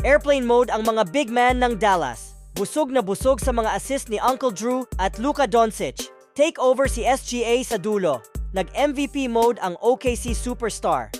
Airplane mode ang mga big man ng Dallas. Busog na busog sa mga assist ni Uncle Drew at Luka Doncic. Take over si SGA sa dulo. Nag-MVP mode ang OKC Superstar.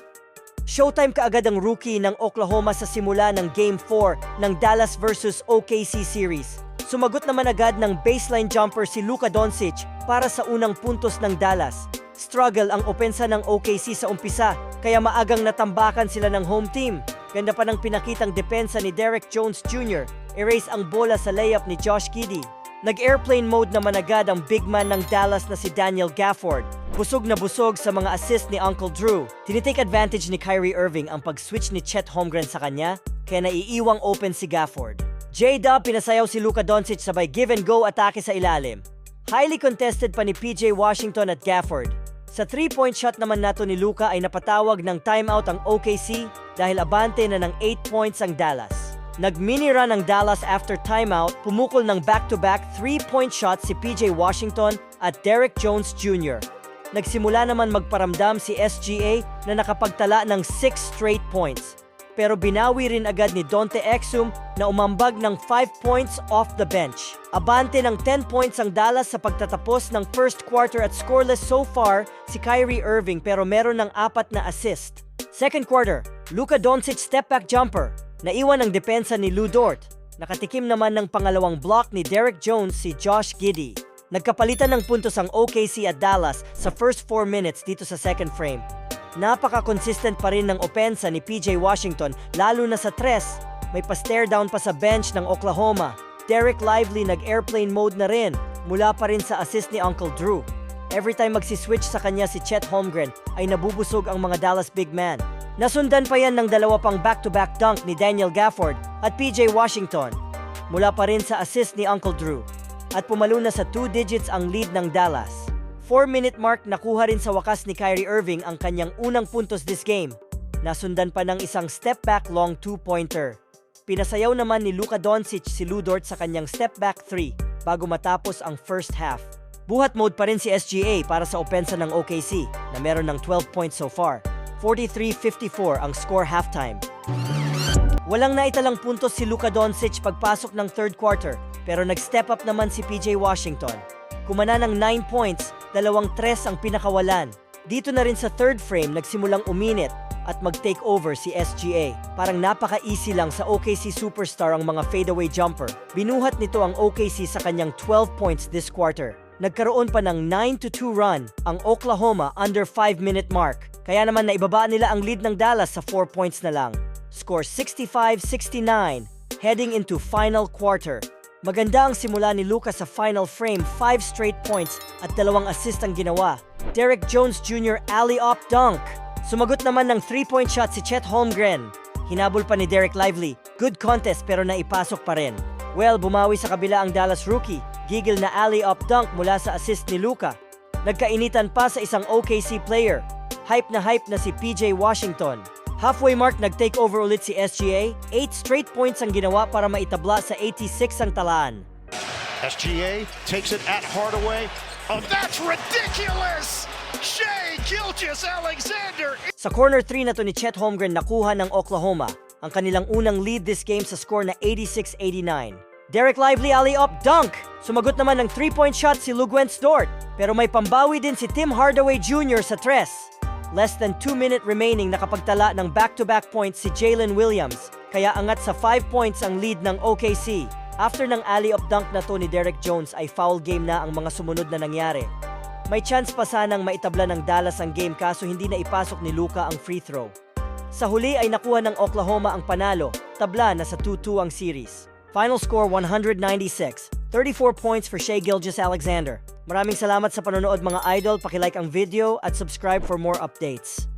Showtime kaagad ang rookie ng Oklahoma sa simula ng Game 4 ng Dallas vs OKC series. Sumagot naman agad ng baseline jumper si Luka Doncic para sa unang puntos ng Dallas. Struggle ang opensa ng OKC sa umpisa kaya maagang natambakan sila ng home team. Ganda pa ng pinakitang depensa ni Derek Jones Jr. Erase ang bola sa layup ni Josh Giddey. Nag-airplane mode naman agad ang big man ng Dallas na si Daniel Gafford. Busog na busog sa mga assist ni Uncle Drew. Tinitake advantage ni Kyrie Irving ang pag-switch ni Chet Holmgren sa kanya, kaya naiiwang open si Gafford. J-Dub pinasayaw si Luka Doncic sabay give and go atake sa ilalim. Highly contested pa ni PJ Washington at Gafford. Sa 3-point shot naman nato ni Luka ay napatawag ng timeout ang OKC dahil abante na ng 8 points ang Dallas. Nag-mini run ang Dallas after timeout, pumukol ng back-to-back 3-point shots si PJ Washington at Derek Jones Jr. Nagsimula naman magparamdam si SGA na nakapagtala ng 6 straight points. Pero binawi rin agad ni Dante Exum na umambag ng 5 points off the bench. Abante ng 10 points ang Dallas sa pagtatapos ng first quarter at scoreless so far si Kyrie Irving pero meron ng apat na assist. Second quarter, Luka Doncic step back jumper. Naiwan ang depensa ni Lou Dort. Nakatikim naman ng pangalawang block ni Derek Jones si Josh Giddey. Nagkapalitan ng puntos ang OKC at Dallas sa first 4 minutes dito sa second frame. Napaka-consistent pa rin ng opensa ni PJ Washington lalo na sa tres. May pa-stare down pa sa bench ng Oklahoma. Derek Lively nag-airplane mode na rin mula pa rin sa assist ni Uncle Drew. Every time magsiswitch sa kanya si Chet Holmgren ay nabubusog ang mga Dallas big man. Nasundan pa yan ng dalawa pang back-to-back dunk ni Daniel Gafford at PJ Washington. Mula pa rin sa assist ni Uncle Drew. At pumalo na sa 2 digits ang lead ng Dallas. 4-minute mark nakuha rin sa wakas ni Kyrie Irving ang kanyang unang puntos this game. Nasundan pa ng isang step-back long two-pointer. Pinasayaw naman ni Luka Doncic si Lou Dort sa kanyang step-back 3 bago matapos ang first half. Buhat mode pa rin si SGA para sa opensa ng OKC na meron ng 12 points so far. 43-54 ang score halftime. Walang naitalang puntos si Luka Doncic pagpasok ng third quarter pero nag-step up naman si PJ Washington. Kumana ng 9 points, dalawang tres ang pinakawalan. Dito na rin sa third frame nagsimulang uminit at mag-take over si SGA. Parang napaka-easy lang sa OKC superstar ang mga fadeaway jumper. Binuhat nito ang OKC sa kanyang 12 points this quarter. Nagkaroon pa ng 9-2 run ang Oklahoma under 5-minute mark. Kaya naman naibaba nila ang lead ng Dallas sa 4 points na lang. Score 65-69 heading into final quarter. Maganda ang simula ni Luka sa final frame, 5 straight points at dalawang assist ang ginawa. Derek Jones Jr. alley-oop dunk. Sumagot naman ng 3-point shot si Chet Holmgren. Hinabol pa ni Derek Lively. Good contest pero naipasok pa rin. Well, bumawi sa kabila ang Dallas rookie. Gigil na alley-oop dunk mula sa assist ni Luka. Nagkainitan pa sa isang OKC player. Hype na hype na si PJ Washington. Halfway mark nag-take over ulit si SGA. 8 straight points ang ginawa para maitabla sa 86 ang talaan. SGA takes it at Hardaway. Oh, that's ridiculous! Shea Gilgis Alexander. Sa corner 3 na to ni Chet Holmgren nakuha ng Oklahoma ang kanilang unang lead this game sa score na 86-89. Derek Lively alley-up dunk! Sumagot naman ng 3-point shot si Lugwens Dort pero may pambawi din si Tim Hardaway Jr. sa tres. Less than 2 minute remaining nakapagtala ng back-to-back points si Jalen Williams kaya angat sa 5 points ang lead ng OKC. After ng alley-up dunk na to ni Derek Jones ay foul game na ang mga sumunod na nangyari. May chance pa sanang maitabla ng Dallas ang game kaso hindi na ipasok ni Luka ang free throw. Sa huli ay nakuha ng Oklahoma ang panalo, tabla na sa 2-2 ang series. Final score 196, 34 points for Shea Gilgis Alexander. Maraming salamat sa panonood mga idol, pakilike ang video at subscribe for more updates.